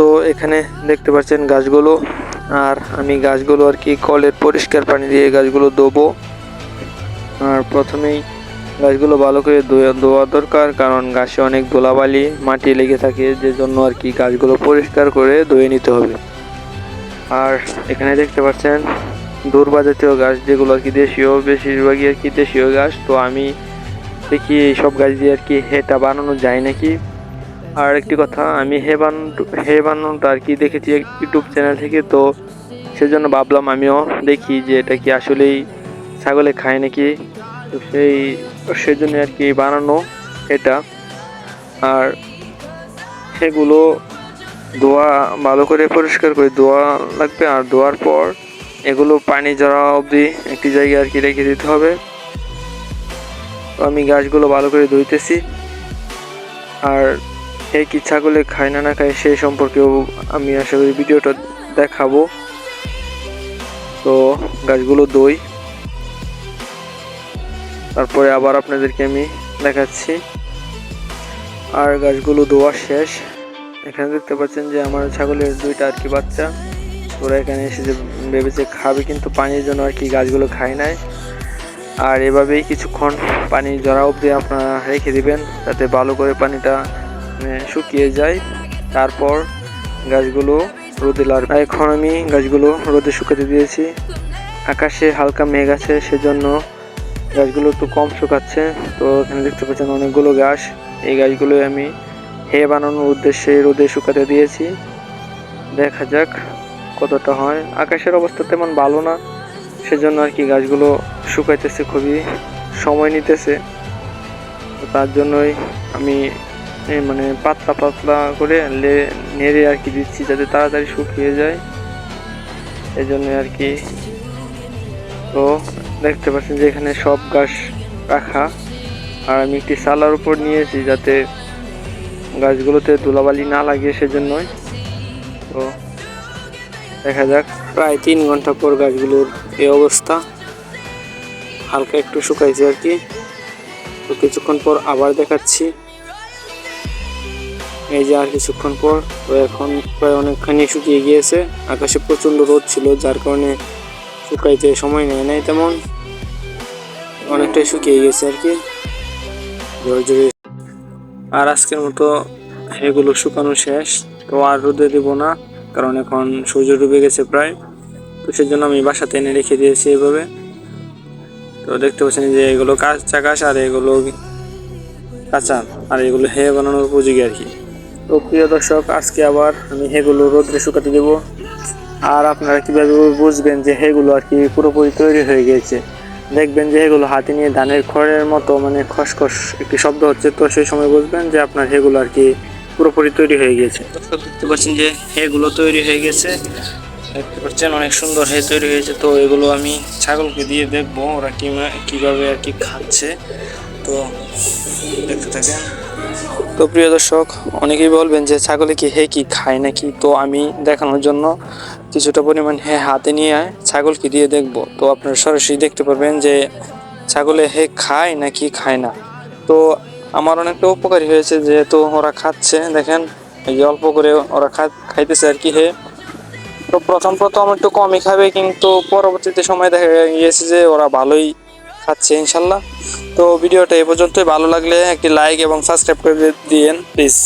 তো এখানে দেখতে পাচ্ছেন গাছগুলো। আর আমি গাছগুলো আর কি কলের পরিষ্কার পানি দিয়ে গাছগুলো দেবো আর প্রথমেই গাছগুলো ভালো করে ধোয়া দরকার, কারণ গাছে অনেক ধুলাবালি, মাটি লেগে থাকে যে জন্য আর কি গাছগুলো পরিষ্কার করে ধুয়ে নিতে হবে। আর এখানে দেখতে পাচ্ছেন দূর্বা জাতীয় গাছ, যেগুলো আর কি দেশীয়, বেশিরভাগই আর কি দেশীয় গাছ। তো আমি দেখি এইসব গাছ দিয়ে আর কি হেটা বানানো যায় নাকি? আর একটি কথা, আমি হে বানানো হে বানানোটা আর কি দেখেছি ইউটিউব চ্যানেল থেকে, তো সেজন্য ভাবলাম আমিও দেখি যে এটা কি আসলেই ছাগলে খায় নাকি। তো সেই সেজন্য আর কি বানানো এটা। আর সেগুলো ধোয়া, ভালো করে পরিষ্কার করে ধোয়া লাগবে, আর ধোয়ার পর এগুলো পানি জড়া অবধি একটি জায়গায় আর কি রেখে দিতে হবে। আমি গাছগুলো ভালো করে ধুইতেছি। আর এই কি ছাগলে খায় না না খায় সেই সম্পর্কেও আমি আশা করি ভিডিওটা দেখাবো। তো গাছগুলো দই। তারপরে আবার আপনাদেরকে আমি দেখাচ্ছি। আর গাছগুলো ধোয়া শেষ। এখানে দেখতে পাচ্ছেন যে আমার ছাগলের দুইটা আর কি বাচ্চা। ওরা এখানে এসে যে ভেবেছে খাবে, কিন্তু পানির জন্য আর কি গাছগুলো খায় নাই। আর এভাবেই কিছুক্ষণ পানি জড়া অবধি আপনারা রেখে দিবেন, যাতে ভালো করে পানিটা শুকিয়ে যায়। তারপর গাছগুলো রোদে লাগবে এখন আমি গাছগুলো রোদে শুকাতে দিয়েছি। আকাশে হালকা মেঘ আছে, সেজন্য গাছগুলো একটু কম শুকাচ্ছে। তো এখানে দেখতে পাচ্ছেন অনেকগুলো গাছ। এই গাছগুলো আমি হে বানানোর উদ্দেশ্যে রোদে শুকাতে দিয়েছি। দেখা যাক কতটা হয়। আকাশের অবস্থা তেমন ভালো না, সেজন্য আর কি গাছগুলো শুকাইতেছে, খুবই সময় নিতেছে। তার জন্যই আমি মানে পাতলা পাতলা করে নেড়ে আর কি দিচ্ছি যাতে তাড়াতাড়ি শুকিয়ে যায়। এই জন্য আর কি তো দেখতে পাচ্ছেন যে এখানে সব গাছ রাখা। আর আমি একটি সালার উপর নিয়েছি যাতে গাছগুলোতে ধুলাবালি না লাগে সেজন্যই। তো দেখা যাক, প্রায় তিন ঘণ্টা পর গাছগুলোর এই অবস্থা। হালকা একটু শুকাইছে আর কি। তো কিছুক্ষণ পর আবার দেখাচ্ছি। এই যে আর কিছুক্ষণ পর তো এখন প্রায় অনেকখানি শুকিয়ে গিয়েছে। আকাশে প্রচণ্ড রোদ ছিল, যার কারণে শুকাইতে সময় নেয় নাই তেমন। অনেকটাই শুকিয়ে গেছে আর কি। জোরে আর আজকের মতো এগুলো শুকানো শেষ। তো আর রোদে দেব না, কারণ এখন সূর্য ডুবে গেছে প্রায়। তো সেজন্য আমি বাসাতে এনে রেখে দিয়েছি এভাবে। তো দেখতে পাচ্ছেন যে এগুলো কাঁচা ঘাস আর এগুলো কাঁচা, আর এগুলো হে বানানোর উপযোগী আর কি। তো প্রিয় দর্শক, আজকে আবার আমি হেগুলো রোদ্রে শুকাতে দেবো। আর আপনারা কীভাবে বুঝবেন যে হেগুলো আর কি পুরোপুরি তৈরি হয়ে গিয়েছে দেখবেন যে এগুলো হাতে নিয়ে ধানের খড়ের মতো মানে খসখস একটি শব্দ হচ্ছে, তো সেই সময় বুঝবেন যে আপনার হেগুলো আর কি পুরোপুরি তৈরি হয়ে গিয়েছে দেখতে পাচ্ছেন যে হেগুলো তৈরি হয়ে গেছে। দেখতে পাচ্ছেন অনেক সুন্দর হে তৈরি হয়েছে। তো এগুলো আমি ছাগলকে দিয়ে দেখব ওরা কীভাবে আর কি খাচ্ছে। তো দেখতে থাকেন। তো প্রিয় দর্শক, অনেকেই বলবেন যে ছাগলে কি হে কি খায় নাকি? তো আমি দেখানোর জন্য কিছুটা পরিমাণ হে হাতে নিয়ে ছাগল কি দিয়ে দেখব। তো আপনারা সরাসরি দেখতে পারবেন যে ছাগলে হে খায় নাকি খায় না। তো আমার অনেকটা উপকারী হয়েছে যেহেতু ওরা খাচ্ছে, দেখেন, এই যে অল্প করে ওরা খাইতেছে আর কি হে। তো প্রথম প্রথম একটু কমই খাবে, কিন্তু পরবর্তীতে সময় দেখা গিয়েছে যে ওরা ভালোই খাচ্ছে ইনশাল্লাহ। তো ভিডিওটা এ পর্যন্তই। ভালো লাগলে একটি লাইক এবং সাবস্ক্রাইব করে দিয়েন প্লিজ